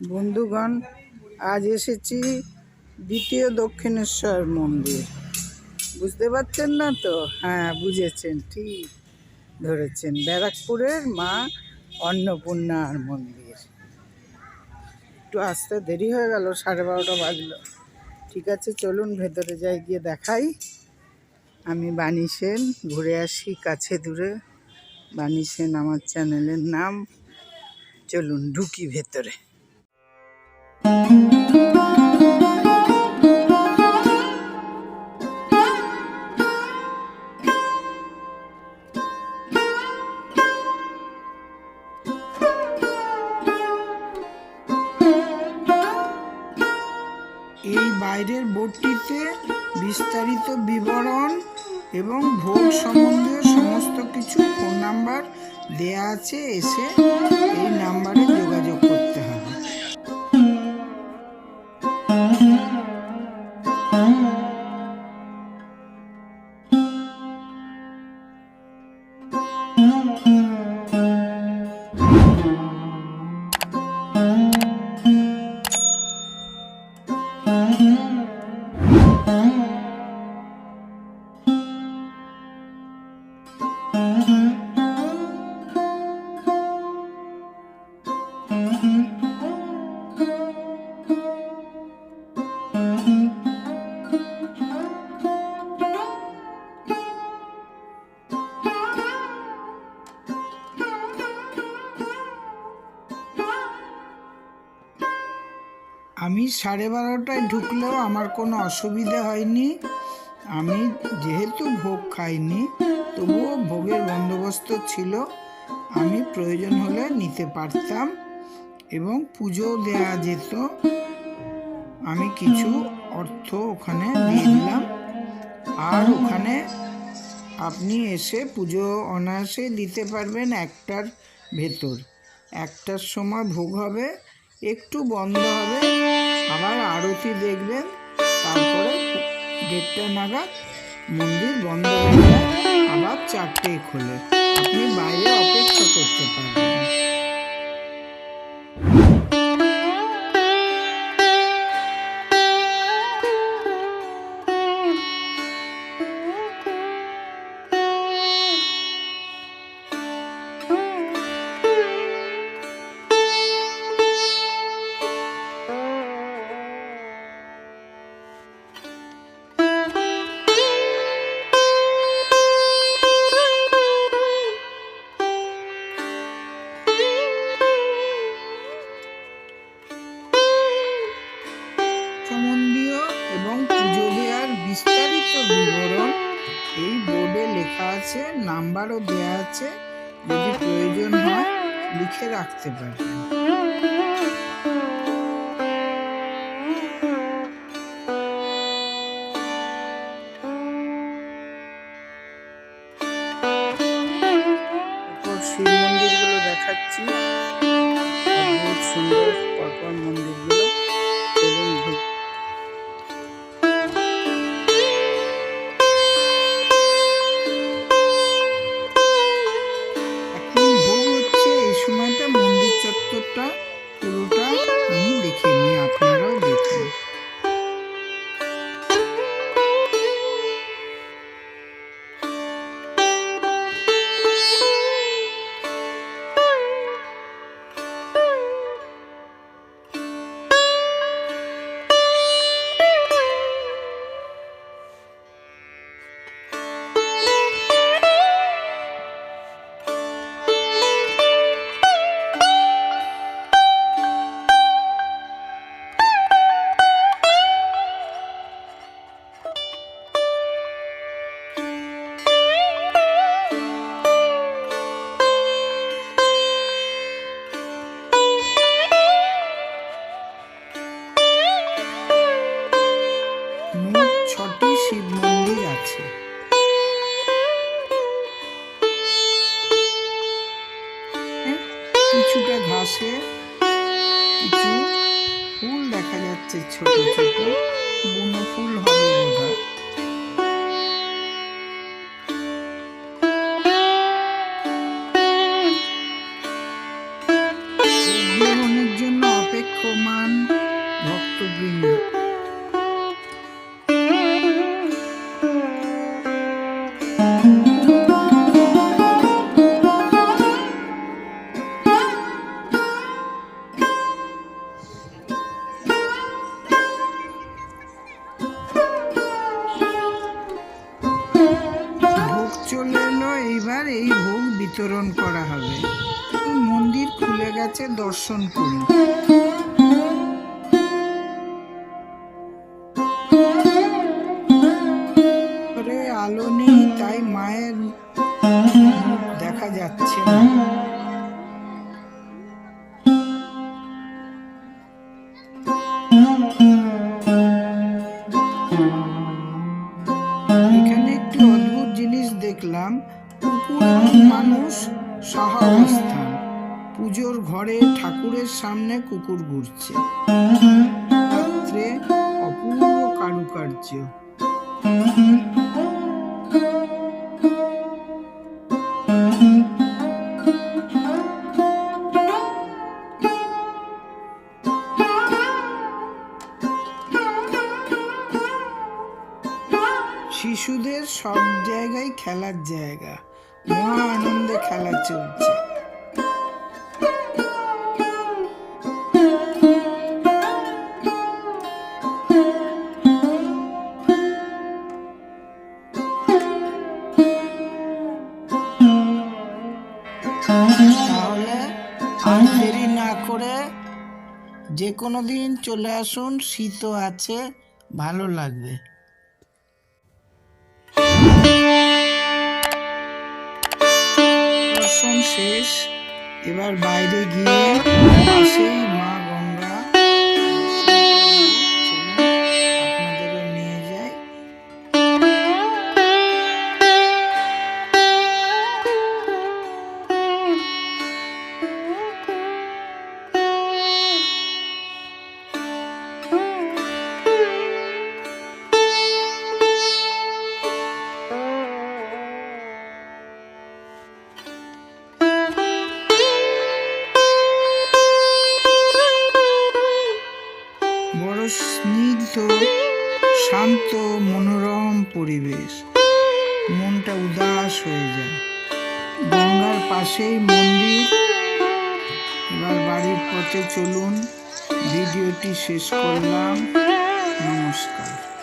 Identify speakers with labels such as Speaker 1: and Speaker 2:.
Speaker 1: বন্ধুগণ, আজ এসেছি দ্বিতীয় দক্ষিণেশ্বর মন্দির। বুঝতে পারছেন না তো? হ্যাঁ বুঝেছেন, ঠিক ধরেছেন। ব্যারাকপুরের মা অন্নপূর্ণার মন্দির। একটু আসতে দেরি হয়ে গেল, সাড়ে বারোটা বাজলো। ঠিক আছে, চলুন ভেতরে যাই, গিয়ে দেখাই। আমি বাণী সেন, ঘুরে আসি কাছে দূরে। সেন আমার চ্যানেলের নাম। চলুন ঢুকি ভেতরে। এই বাইরের বোর্ডটিতে বিস্তারিত বিবরণ এবং ভোগ সম্বন্ধীয় কিছু ফোন নাম্বার দেয়া আছে এসে এই নাম্বারে যোগাযোগ করতে আমি সাড়ে বারোটায় ঢুকলেও আমার কোনো অসুবিধে হয়নি। আমি যেহেতু ভোগ খাইনি, তবুও ভোগের বন্দোবস্ত ছিল। আমি প্রয়োজন হলে নিতে পারতাম এবং পুজো দেয়া যেত। আমি কিছু অর্থ ওখানে দিয়ে দিলাম। আর ওখানে আপনি এসে পুজো অনায়াসে দিতে পারবেন একটার ভেতর। একটার সময় ভোগ হবে, একটু বন্ধ হবে। আবার আরতি দেখবেন, তারপরে দেড়টা নাগাদ মন্দির বন্ধ হয়ে যায়, আবার চারটে খোলে। আপনি বাইরে অপেক্ষা করতে পারবেন দেওয়া আছে যদি প্রয়োজন হয় লিখে রাখতে পারবেন শিব মন্দিরগুলো দেখাচ্ছি। সুন্দর পরপর মন্দিরগুলো। ঘাসে কিছু ফুল দেখা যাচ্ছে ছোট ছোট। বুনো ফুল হবে বোধহয়। জন্য এইবার এই ভোগ বিতরণ করা হবে। মন্দির খুলে গেছে, দর্শন করে। আলো নেই, তাই মায়ের দেখা যাচ্ছে না। দেখলাম কুকুর মানুষ সহাবস্থান। পুজোর ঘরে ঠাকুরের সামনে কুকুর ঘুরছে। অপূর্ব কারুকার্য। খেলার জায়গা। মহা আনন্দে খেলা চলছে। তাহলে না করে যে কোনো দিন চলে আসুন, শীতও আছে, ভালো লাগবে। মনটা উদাস হয়ে যায়। গঙ্গার পাশেই মন্দির। এবার বাড়ির পথে চলুন। ভিডিওটি শেষ করলাম। নমস্কার।